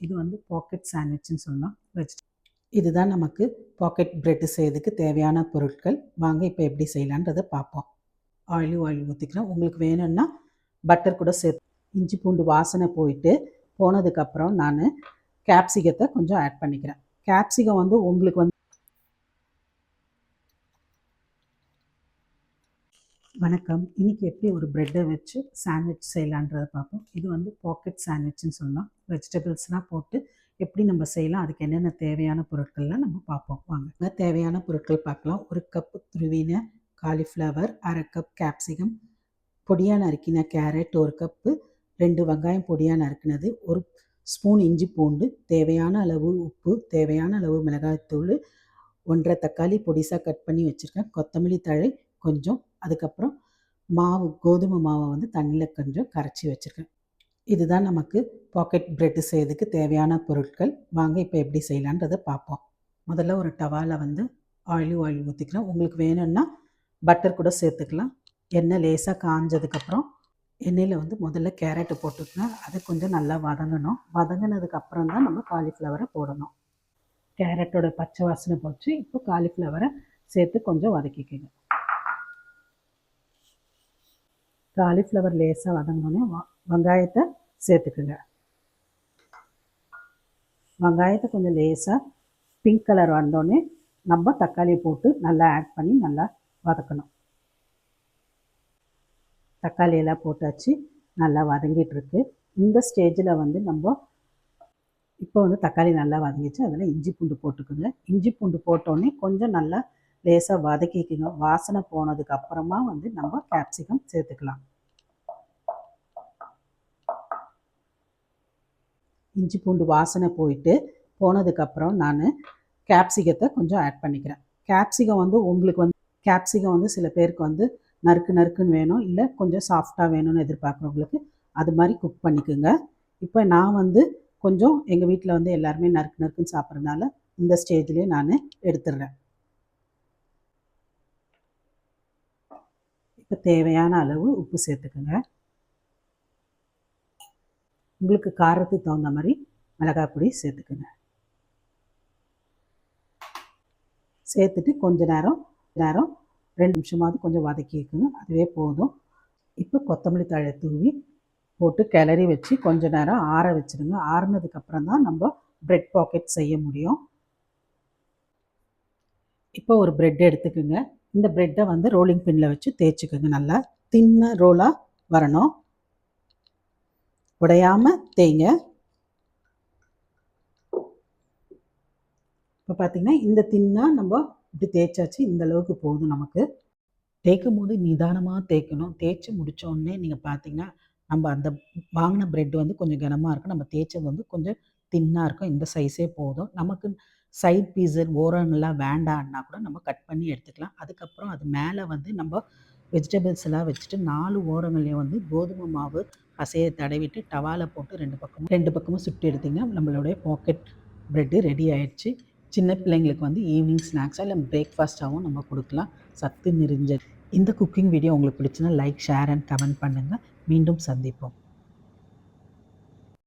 இது வந்து பாக்கெட் சாண்ட்விச்னு சொல்லலாம். வெஜ் இதுதான் நமக்கு பாக்கெட் பிரெட்டு செய்யறதுக்கு தேவையான பொருட்கள். வாங்க இப்போ எப்படி செய்யலான்றதை பார்ப்போம். ஆயிலும் ஆயில் ஊற்றிக்கிறோம் உங்களுக்கு வேணும்னா பட்டர் கூட சேர்த்து இஞ்சி பூண்டு வாசனை போயிட்டு போனதுக்கப்புறம் நான் கேப்சிகத்தை கொஞ்சம் ஆட் பண்ணிக்கிறேன். கேப்சிகம் வந்து உங்களுக்கு வந்து வணக்கம். இன்னைக்கு எப்படி ஒரு ப்ரெட்டை வச்சு சாண்ட்விச் செய்யலான்றதை பார்ப்போம். இது வந்து பாக்கெட் சாண்ட்விச்னு சொல்லலாம். வெஜிடபிள்ஸ்லாம் போட்டு எப்படி நம்ம செய்யலாம் அதுக்கு என்னென்ன தேவையான பொருட்கள்லாம் நம்ம பார்ப்போம். வாங்க. தேவையான பொருட்கள் பார்க்கலாம். ஒரு கப்பு துருவின காலிஃப்ளவர் அரை கப் கேப்சிகம் பொடியாக நறுக்கின கேரட் ஒரு கப்பு ரெண்டு வெங்காயம் பொடியாக நறுக்கினது ஒரு ஸ்பூன் இஞ்சி பூண்டு தேவையான அளவு உப்பு தேவையான அளவு மிளகாய்த்தூள் ஒன்றரை தக்காளி பொடிசாக கட் பண்ணி வச்சுருக்கேன். கொத்தமல்லி தழை கொஞ்சம் அதுக்கப்புறம் மாவு கோதுமை மாவை வந்து தண்ணியில் கொஞ்சம் கரைச்சி வச்சுருக்கேன். இதுதான் நமக்கு பாக்கெட் பிரெட்டு செய்யறதுக்கு தேவையான பொருட்கள். வாங்க இப்போ எப்படி செய்யலான்றதை பார்ப்போம். முதல்ல ஒரு டவாவில் வந்து ஆயில் ஆயில் ஊற்றிக்கலாம் உங்களுக்கு வேணும்னா பட்டர் கூட சேர்த்துக்கலாம். எண்ணெய் லேசாக காஞ்சதுக்கப்புறம் எண்ணெயில் வந்து முதல்ல கேரட்டு போட்டுக்கலாம் அதை கொஞ்சம் நல்லா வதங்கணும். வதங்கினதுக்கப்புறம் தான் நம்ம காலிஃப்ளவரை போடணும். கேரட்டோட பச்சை வாசனை போச்சு. இப்போ காலிஃப்ளவரை சேர்த்து கொஞ்சம் வதக்கிக்கோங்க. காலிஃப்ளவர் லேசாக வதங்கினோடனே வெங்காயத்தை சேர்த்துக்குங்க. வெங்காயத்தை கொஞ்சம் லேசாக பிங்க் கலர் வந்தோடனே நம்ம தக்காளியை போட்டு நல்லா ஆட் பண்ணி நல்லா வதக்கணும். தக்காளியெல்லாம் போட்டாச்சு நல்லா வதங்கிட்டுருக்கு இந்த ஸ்டேஜில் வந்து நம்ம இப்போ வந்து தக்காளி நல்லா வதங்கிச்சு அதில் இஞ்சி பூண்டு போட்டுக்குங்க. இஞ்சி பூண்டு போட்டோடனே கொஞ்சம் நல்லா லேசாக வதக்கிக்குங்க. வாசனை போனதுக்கு அப்புறமா வந்து நம்ம கேப்சிகம் சேர்த்துக்கலாம். இஞ்சி பூண்டு வாசனை போயிட்டு போனதுக்கப்புறம் நான் கேப்சிகத்தை கொஞ்சம் ஆட் பண்ணிக்கிறேன். கேப்சிகம் வந்து உங்களுக்கு வந்து கேப்சிகம் வந்து சில பேருக்கு வந்து நறுக்கு நறுக்குன்னு வேணும் இல்லை கொஞ்சம் சாஃப்டாக வேணும்னு எதிர்பார்க்குறவங்களுக்கு அது மாதிரி குக் பண்ணிக்கோங்க. இப்போ நான் வந்து கொஞ்சம் எங்கள் வீட்டில் வந்து எல்லாருமே நறுக்கு நறுக்குன்னு சாப்பிட்றதுனால இந்த ஸ்டேஜ்லேயே நான் எடுத்துடுறேன். இப்போ தேவையான அளவு உப்பு சேர்த்துக்குங்க. உங்களுக்கு காரத்துக்கு தகுந்த மாதிரி மிளகாய் பொடி சேர்த்துக்குங்க. சேர்த்துட்டு கொஞ்ச நேரம் நேரம் ரெண்டு நிமிஷமாவது கொஞ்சம் வதக்கிக்குங்க அதுவே போதும். இப்போ கொத்தமல்லி தழை தூவி போட்டு கிளறி வச்சு கொஞ்ச நேரம் ஆற வச்சுருங்க. ஆறுனதுக்கப்புறம் தான் நம்ம ப்ரெட் பாக்கெட் செய்ய முடியும். இப்போ ஒரு ப்ரெட் எடுத்துக்கோங்க. இந்த ப்ரெட்டை வந்து ரோலிங் பின்னில் வச்சு தேய்ச்சிக்கோங்க. நல்லா தின்ன ரோலாக வரணும். உடையாமல் தேய்ங்க. இப்போ பார்த்தீங்கன்னா இந்த தின்னா நம்ம இப்படி தேய்ச்சாச்சு இந்த அளவுக்கு போதும் நமக்கு. தேய்க்கும் போது நிதானமாக தேய்க்கணும். தேய்ச்சி முடித்தோடனே நீங்கள் பார்த்தீங்கன்னா நம்ம அந்த வாங்கின ப்ரெட் வந்து கொஞ்சம் கனமாக இருக்கும். நம்ம தேய்ச்சது வந்து கொஞ்சம் தின்னாக இருக்கும். இந்த சைஸே போதும். நமக்கு சைட் பீஸு ஓரங்கள்லாம் வேண்டான்னா கூட நம்ம கட் பண்ணி எடுத்துக்கலாம். அதுக்கப்புறம் அது மேலே வந்து நம்ம வெஜிடபிள்ஸ் எல்லாம் வச்சுட்டு நாலு ஓரங்கள்லேயும் வந்து கோதுமை மாவு பசையை தடவிட்டு டவாலை போட்டு ரெண்டு பக்கமும் ரெண்டு பக்கமும் சுட்டு எடுத்திங்கன்னா நம்மளுடைய பாக்கெட் ப்ரெட்டு ரெடி ஆயிடுச்சு. சின்ன பிள்ளைங்களுக்கு வந்து ஈவினிங் ஸ்நாக்ஸாக இல்லை பிரேக்ஃபாஸ்ட்டாகவும் நம்ம கொடுக்கலாம். சத்து நிறைஞ்சது இந்த குக்கிங் வீடியோ உங்களுக்கு பிடிச்சுன்னா லைக் ஷேர் அண்ட் கமெண்ட் பண்ணுங்கள் மீண்டும் சந்திப்போம்.